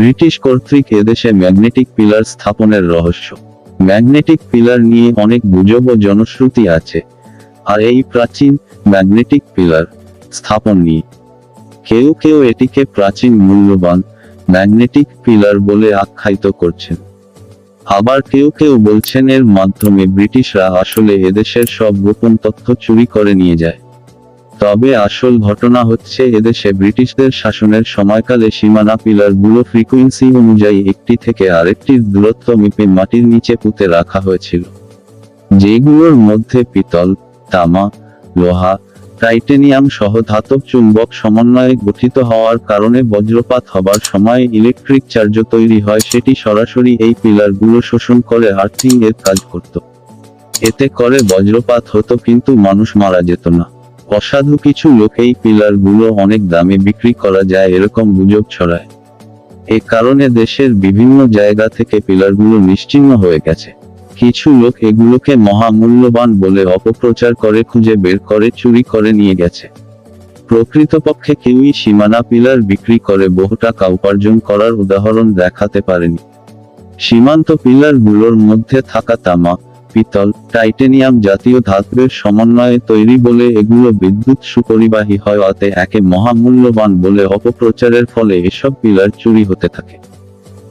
British কর্তৃক এদেশে magnetic pillar স্থাপনের রহস্য। ম্যাগনেটিক পিলার নিয়ে অনেক গুজব ও জনশ্রুতি আছে, আর এই প্রাচীন ম্যাগনেটিক পিলার স্থাপন নিয়ে। কেউ কেউ এটিকে প্রাচীন মূল্যবান ম্যাগনেটিক পিলার বলে আখ্যায়িত করছেন। আবার কেউ কেউ বলছেন এর মাধ্যমে ব্রিটিশরা আসলে এদেশের সব গোপন তথ্য চুরি করে নিয়ে যায়। তবে আসল ঘটনা হচ্ছে এদেশে ব্রিটিশদের শাসনের সময়কালে সীমানা পিলারগুলো ফ্রিকুয়েন্সি অনুযায়ী একটি থেকে আরেকটির দূরত্ব মেপে মাটির নিচে পুঁতে রাখা হয়েছিল। যেগুলোর মধ্যে পিতল, তামা, লোহা, টাইটেনিয়াম সহ ধাতব চুম্বক সমন্বয়ে গঠিত হওয়ার কারণে বজ্রপাত হবার সময় ইলেকট্রিক চার্জ তৈরি হয় সেটি সরাসরি এই পিলারগুলো শোষণ করে আর্থিং এর কাজ করত। এতে করে বজ্রপাত হতো কিন্তু মানুষ মারা যেত না। অসাধু কিছু লোক এই পিলারগুলো অনেক দামে বিক্রি করা যায় এরকম গুজব ছড়ায়। এ কারণে দেশের বিভিন্ন জায়গা থেকে পিলারগুলো নিশ্চিহ্ন হয়ে গেছে। কিছু লোক এগুলোকে মহামূল্যবান বলে অপপ্রচার করে খুঁজে বের করে, চুরি করে নিয়ে গেছে। প্রকৃতপক্ষে কেউই সীমানা পিলার বিক্রি করে বহু টাকা উপার্জন করার উদাহরণ দেখাতে পারেনি। সীমান্ত পিলারগুলোর মধ্যে থাকা তামা পিতল, টাইটেনিয়াম জাতীয় ধাতুর সমন্বয়ে তৈরি বলে এগুলো বিদ্যুৎ সুপরিবাহী হওয়াতে একে মহামূল্যবান বলে অপপ্রচারের ফলে এসব পিলার চুরি হতে থাকে।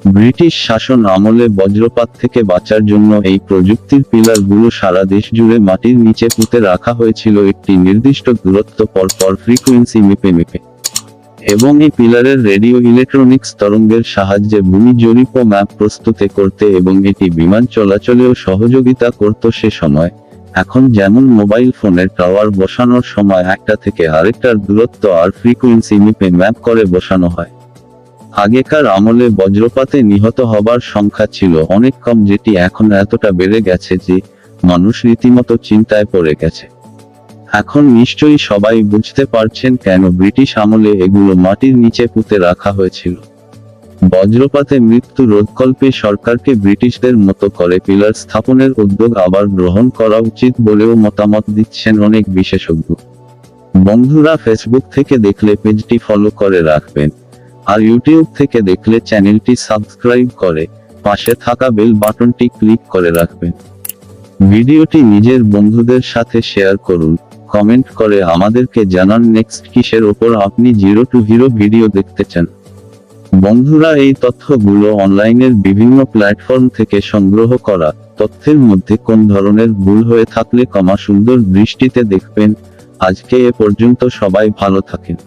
ব্রিটিশ শাসন আমলে বজ্রপাত থেকে বাঁচার জন্য এই প্রযুক্তির পিলারগুলো সারা দেশ জুড়ে মাটির নিচে পুঁতে রাখা হয়েছিল একটি নির্দিষ্ট দূরত্ব পর পর ফ্রিকোয়েন্সি মেপে মেপে। এবং এই পিলারের রেডিও ইলেকট্রনিক্স তরঙ্গের সাহায্যে ভূমি জরিপ ও ম্যাপ প্রস্তুতে করতে এবং এটি বিমান চলাচলেও সহযোগিতা করত সে সময়। এখন যেমন মোবাইল ফোনের টাওয়ার বসানোর সময় একটা থেকে আরেকটার দূরত্ব আর ফ্রিকোয়েন্সি মেপে ম্যাপ করে বসানো হয়। আগেকার আমলে বজ্রপাতে নিহত হবার সংখ্যা ছিল অনেক কম যেটি এখন এতটা বেড়ে গেছে যে মানুষ রীতিমতো চিন্তায় পড়ে গেছে। এখন নিশ্চয়ই সবাই বুঝতে পারছেন কেন ব্রিটিশ আমলে এগুলো মাটির নিচে পুঁতে রাখা হয়েছিল। বজ্রপাতে মৃত্যু রোধকল্পে সরকারকে ব্রিটিশদের মতো করে পিলার স্থাপনের উদ্যোগ আবার গ্রহণ করা উচিত বলেও মতামত দিচ্ছেন অনেক বিশেষজ্ঞ। বন্ধুরা ফেসবুক থেকে দেখলে পেজটি ফলো করে রাখবেন। আর ইউটিউব থেকে দেখলে চ্যানেলটি সাবস্ক্রাইব করে পাশে থাকা বেল বাটনটি ক্লিক করে রাখবেন। ভিডিওটি নিজের বন্ধুদের সাথে শেয়ার করুন। কমেন্ট করে আমাদেরকে জানান নেক্সট কিসের ওপর আপনি জিরো টু হিরো ভিডিও দেখতে চান। বন্ধুরা, এই তথ্যগুলো অনলাইনের বিভিন্ন প্ল্যাটফর্ম থেকে সংগ্রহ করা তথ্যের মধ্যে কোন ধরনের ভুল হয়ে থাকলে কমা সুন্দর দৃষ্টিতে দেখবেন। আজকে এ পর্যন্ত সবাই ভালো থাকেন।